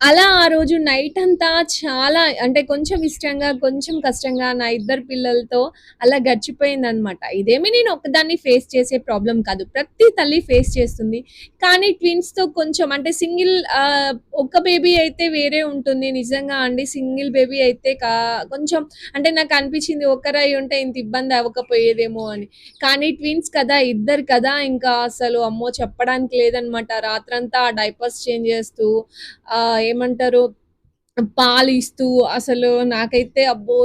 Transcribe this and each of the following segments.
అలా ఆ రోజు నైట్ అంతా చాలా అంటే కొంచెం ఇష్టంగా, కొంచెం కష్టంగా నా ఇద్దరు పిల్లలతో అలా గడిచిపోయిందనమాట. ఇదేమి నేను ఒకదాన్ని ఫేస్ చేసే ప్రాబ్లం కాదు. ప్రతి తల్లి ఫేస్ చేస్తుంది. కానీ ట్విన్స్‌తో కొంచెం అంటే సింగిల్ ఆహ్, ఒక్క బేబీ అయితే వేరే ఉంటుంది. నిజంగా అండి సింగిల్ బేబీ అయితే కా కొంచెం అంటే నాకు అనిపించింది ఒక్కరై ఉంటే ఇంత ఇబ్బంది అవ్వకపోయేదేమో అని. కానీ ట్విన్స్ కదా! ఇద్దరు కదా! ఇంకా అసలు అమ్మో! చెప్పడానికి లేదనమాట. రాత్రంతా డైపర్స్ చేంజ్ చేస్తూ ఏమంటారు పాలు ఇస్తూ అసలు నాకైతే అబ్బో!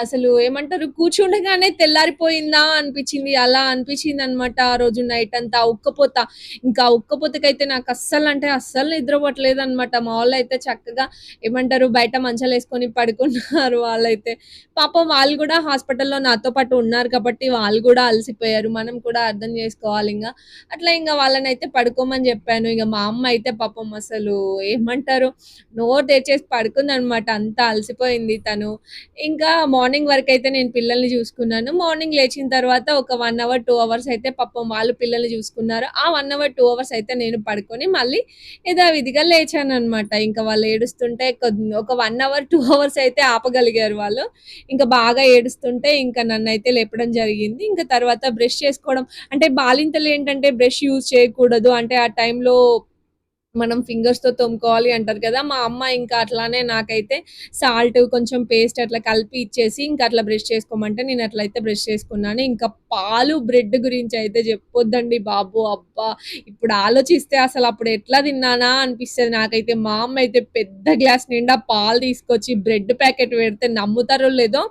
అసలు ఏమంటారు కూర్చుండగానే తెల్లారిపోయిందా అనిపించింది. అలా అనిపించింది అనమాట ఆ రోజు నైట్ అంతా. ఉక్కపోత. ఇంకా ఉక్కపోతకైతే నాకు అస్సలు అంటే అస్సలు నిద్రపోవట్లేదు అనమాట మా వాళ్ళు అయితే చక్కగా ఏమంటారు బయట మంచాలేసుకొని పడుకున్నారు వాళ్ళైతే. పాపం వాళ్ళు కూడా హాస్పిటల్‌లో నాతో పాటు ఉన్నారు కాబట్టి వాళ్ళు కూడా అలసిపోయారు. మనం కూడా అర్థం చేసుకోవాలి ఇంకా అట్లా ఇంకా వాళ్ళని అయితే పడుకోమని చెప్పాను ఇంకా మా అమ్మ అయితే పాపం అసలు ఏమంటారు నోరు తెరిచేసి పడుకుందనమాట. అంత అలసిపోయింది తను. ఇంకా మార్నింగ్ వరకు అయితే నేను పిల్లల్ని చూసుకున్నాను మార్నింగ్ లేచిన తర్వాత ఒక వన్ అవర్, టూ అవర్స్ అయితే పాపం వాళ్ళు పిల్లల్ని చూసుకున్నారు ఆ వన్ అవర్, టూ అవర్స్ అయితే నేను పడుకొని మళ్ళీ యథావిధిగా లేచాననమాట. ఇంకా వాళ్ళు ఏడుస్తుంటే ఒక వన్ అవర్, టూ అవర్స్ అయితే ఆపగలిగారు వాళ్ళు. ఇంకా బాగా ఏడుస్తుంటే ఇంకా నన్ను అయితే లేపడం జరిగింది. ఇంకా తర్వాత బ్రష్ చేసుకోవడం అంటే బాలింతలు ఏంటంటే బ్రష్ యూజ్ చేయకూడదు. అంటే ఆ టైంలో మనం ఫింగర్స్‌తో తోముకోవాలి అంటారు కదా! మా అమ్మ ఇంకా అట్లానే నాకైతే సాల్ట్ కొంచెం పేస్ట్ అట్లా కలిపి ఇచ్చేసి ఇంకా అట్లా బ్రష్ చేసుకోమంటే నేను అట్లయితే బ్రష్ చేసుకున్నాను. ఇంకా పాలు, బ్రెడ్ గురించి అయితే చెప్పొద్దండి బాబు. అబ్బా! ఇప్పుడు ఆలోచిస్తే అసలు అప్పుడు ఎట్లా తిన్నానా అనిపిస్తది నాకైతే. మా అమ్మ అయితే పెద్ద గ్లాస్ నిండా పాలు తీసుకొచ్చి బ్రెడ్ ప్యాకెట్ పెడితే నమ్ముతారో లేదో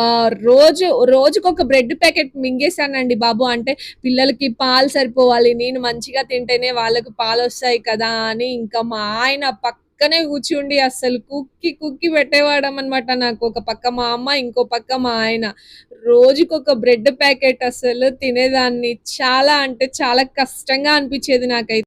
ఆహ్, రోజు రోజుకొక బ్రెడ్ ప్యాకెట్ మింగేశానండి బాబు. అంటే పిల్లలకి పాలు సరిపోవాలి. నేను మంచిగా తింటేనే వాళ్ళకి పాలొస్తాయి కదా! అని ఇంకా మా ఆయన పక్కనే కూర్చుండి అసలు కుక్కి కుక్కి పెట్టేవాడమనమాట నాకు. ఒక పక్క మా అమ్మ, ఇంకో పక్క మా ఆయన. రోజుకొక బ్రెడ్ ప్యాకెట్ అసలు తినేదాన్ని. చాలా అంటే చాలా కష్టంగా అనిపించేది నాకైతే.